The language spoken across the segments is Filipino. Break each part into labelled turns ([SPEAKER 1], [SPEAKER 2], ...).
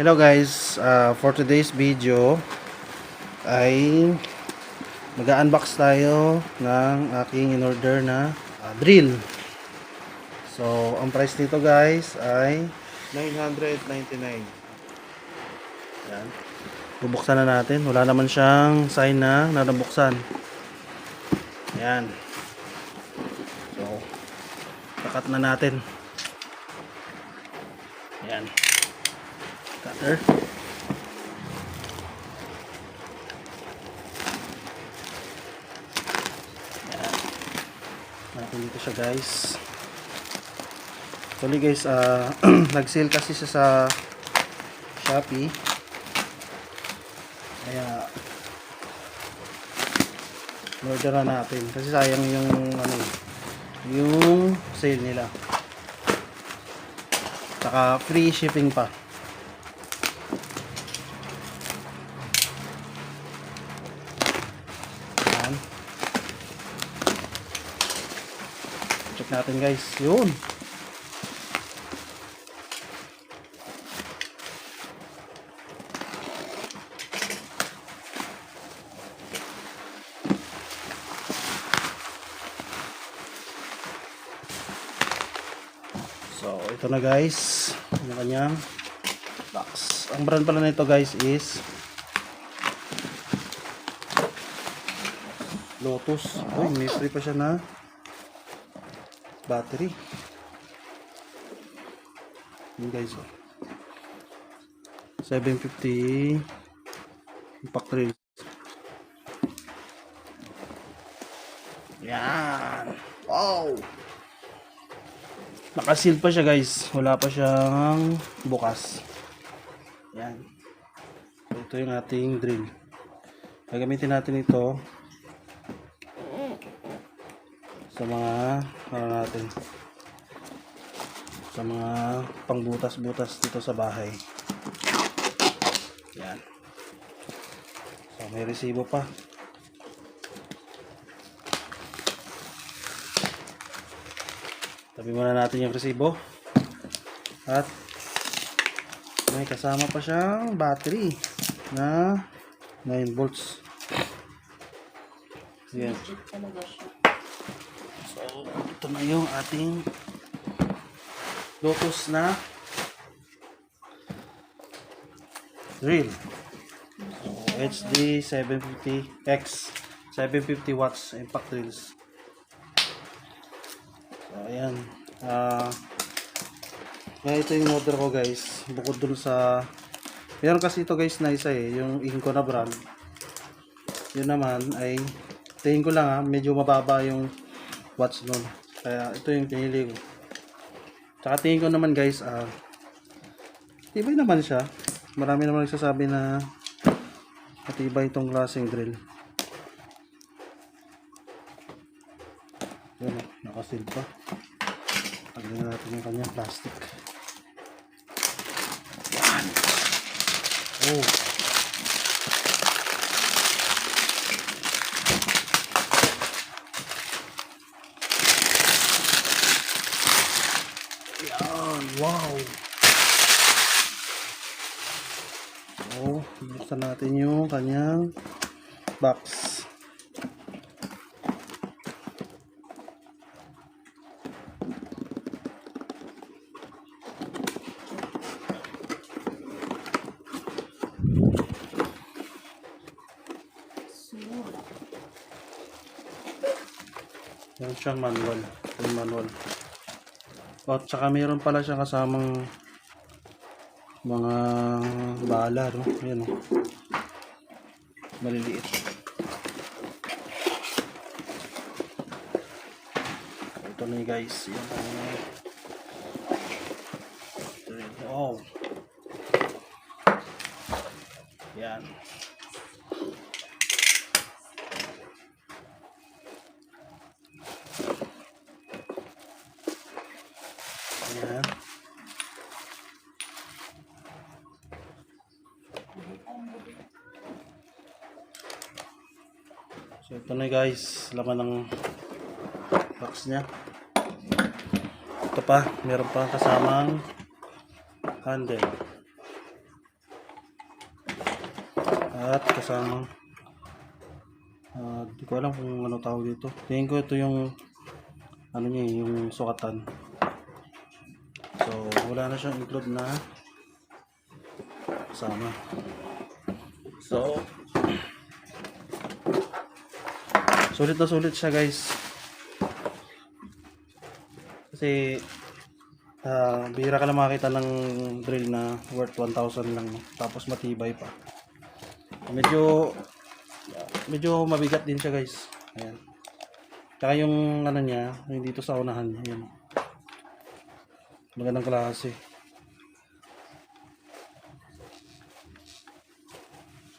[SPEAKER 1] Hello guys, uh, for today's video ay mag-unbox tayo ng aking in-order na uh, drill. So, ang price nito guys ay 999. Yan. Bubuksan na natin. Wala naman siyang sign na na nabuksan. Yan. So, kakat na natin. Yan. Cutter. Yan. Natin dito siya guys. Actually guys, ah nag-sale kasi siya sa Shopee. Kaya order na natin kasi sayang yung ano yung sale nila. Saka free shipping pa. Natin guys. Yun. So, ito na guys. Yung kanyang box. Ang brand pala nito guys is Lotus. Uy, may free pa siya na battery. Yun guys. Oh. 750 impact rail. Yan. Wow. Nakasil pa siya guys. Wala pa siyang bukas. Yan. Ito yung ating drill. Gagamitin natin ito sa mga ano natin sa mga pangbutas-butas dito sa bahay. Yan. So may resibo pa. Tabi muna natin yung resibo. At may kasama pa siyang battery na 9 volts. Yan. So, ito na yung ating Lotus na drill. So, HD 750X 750 watts impact drills. So, ayan. Ah, kaya ito yung order ko guys. Bukod dun sa meron kasi ito guys na isa eh, yung Inco na brand. Yun naman ay tingin ko lang ha, medyo mababa yung watts nun. Kaya ito yung pinili ko. Tsaka tingin ko naman guys, ah, tibay naman siya. Marami naman nagsasabi na matibay itong klaseng drill. Oh, nakasil pa. Tagnan natin yung kanyang plastic. Yan. Oh. Yan, wow. Oh, buksan natin yung kanyang box. Meron siyang manual. Yung manual. O, tsaka meron pala siyang kasamang mga bala, no? Ayan, oh. Maliliit. Ito na guys. Yan. oh. Ito yun. Oh. Yan. Ayan. So ito na guys, laman ng box niya. Ito pa, meron pa kasamang handle. At kasama ah, di ko alam kung ano tawag dito. Tingin ko ito yung ano niya eh, yung sukatan. So, wala na siyang include na kasama. So, sulit na sulit siya guys. Kasi, ah bihira ka lang makakita ng drill na worth 1,000 lang. Tapos matibay pa. Medyo, medyo mabigat din siya guys. Ayan. Tsaka yung ano niya, yung dito sa unahan. Ayan. Magandang klase.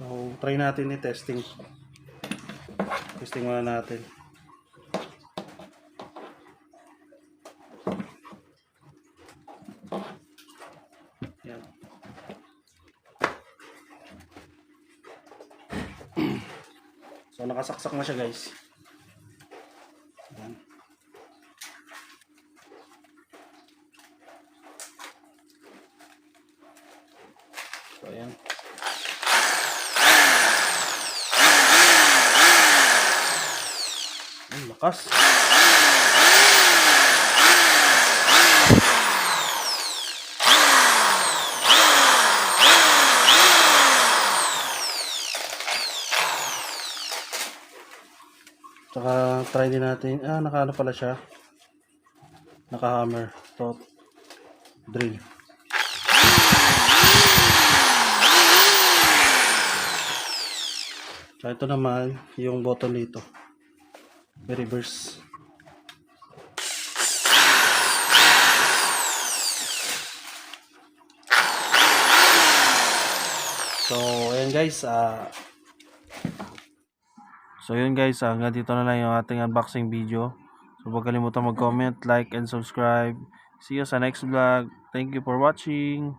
[SPEAKER 1] So, try natin ni testing. Testing muna natin. Yan. So, nakasaksak na siya guys. Yan. So, ayan. Ay, lakas. Tsaka try din natin. Ah, nakaano pala siya. Naka-hammer. To drill. Tsaka ito naman, yung button dito. Reverse. So, ayan guys, ah So yun guys, hanggang dito na lang yung ating unboxing video. So huwag kalimutan mag-comment, like, and subscribe. See you sa next vlog. Thank you for watching.